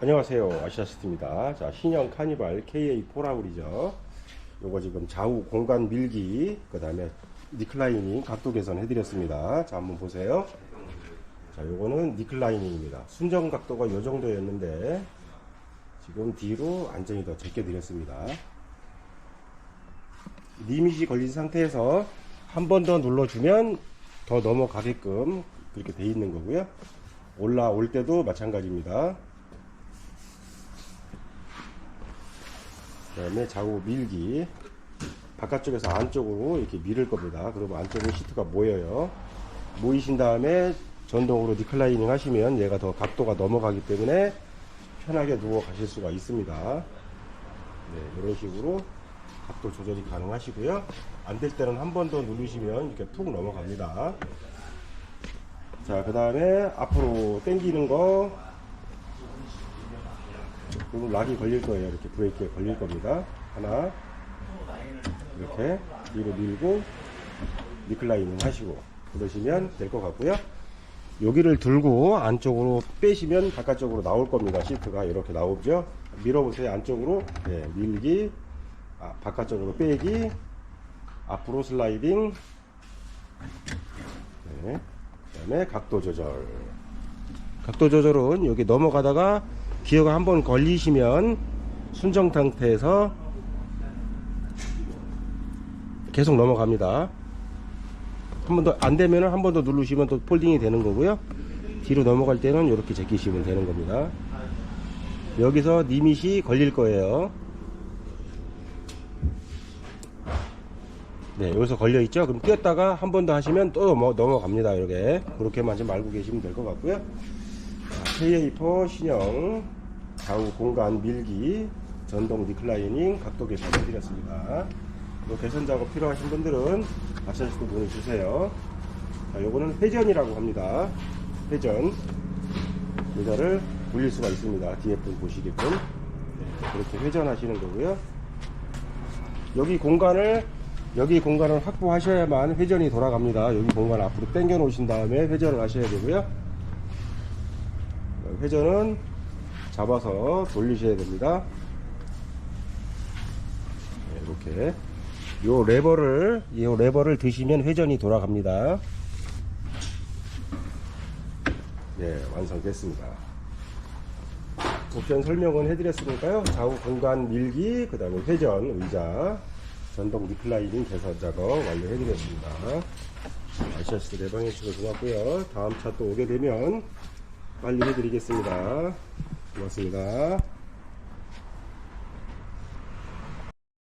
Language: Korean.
안녕하세요. 아시아스트입니다. 자 신형 카니발 KA4라울이죠. 요거 지금 좌우 공간 밀기 그 다음에 니클라이닝 각도 개선 해드렸습니다. 자 한번 보세요. 자 요거는 니클라이닝입니다. 순정 각도가 요 정도였는데 지금 뒤로 안정이 더 제껴 드렸습니다. 리밋이 걸린 상태에서 한 번 더 눌러주면 더 넘어가게끔 그렇게 돼 있는 거고요. 올라올 때도 마찬가지입니다 그 다음에 좌우 밀기. 바깥쪽에서 안쪽으로 이렇게 밀을 겁니다. 그러면 안쪽으로 시트가 모여요. 모이신 다음에 전동으로 니클라이닝 하시면 얘가 더 각도가 넘어가기 때문에 편하게 누워 가실 수가 있습니다. 네, 이런 식으로 각도 조절이 가능하시고요. 안 될 때는 한 번 더 누르시면 이렇게 푹 넘어갑니다. 자 그 다음에 앞으로 당기는 거 그리고 락이 걸릴 거예요. 이렇게 브레이크에 걸릴 겁니다. 하나, 이렇게 뒤로 밀고 리클라이닝 하시고 그러시면 될 것 같고요. 여기를 들고 안쪽으로 빼시면 바깥쪽으로 나올 겁니다. 시트가 이렇게 나오죠. 밀어보세요. 안쪽으로 네, 밀기, 아, 바깥쪽으로 빼기, 앞으로 슬라이딩, 네, 그 다음에 각도 조절. 각도 조절은 여기 넘어가다가 기어가 한 번 걸리시면 순정 상태에서 계속 넘어갑니다. 한 번 더 안 되면 한 번 더 누르시면 또 폴딩이 되는 거고요. 뒤로 넘어갈 때는 이렇게 제끼시면 되는 겁니다. 여기서 리밋이 걸릴 거예요. 네, 여기서 걸려 있죠? 그럼 뛰었다가 한 번 더 하시면 또 넘어, 넘어갑니다. 이렇게. 그렇게만 좀 알고 계시면 될 것 같고요. KA4 신형 좌우 공간 밀기 전동 리클라이닝 각도 개선 해드렸습니다. 뭐 개선 작업 필요하신 분들은 아시아시도 문의 주세요. 자, 요거는 회전이라고 합니다. 회전. 모자를 돌릴 수가 있습니다. 뒤에 분 보시게끔. 네, 그렇게 회전하시는 거고요. 여기 공간을 여기 공간을 확보하셔야만 회전이 돌아갑니다. 여기 공간 앞으로 당겨 놓으신 다음에 회전을 하셔야 되고요. 회전은 잡아서 돌리셔야 됩니다. 네, 이렇게 요 레버를 요 레버를 드시면 회전이 돌아갑니다. 네, 완성됐습니다. 옵션 설명은 해드렸으니까요. 좌우 공간 밀기, 그 다음에 회전, 의자, 전동 리클라이닝 개선 작업 완료해드렸습니다. 아시아시드 내방해 주셔서 고맙고요. 다음 차 또 오게 되면 빨리 해드리겠습니다. 고맙습니다.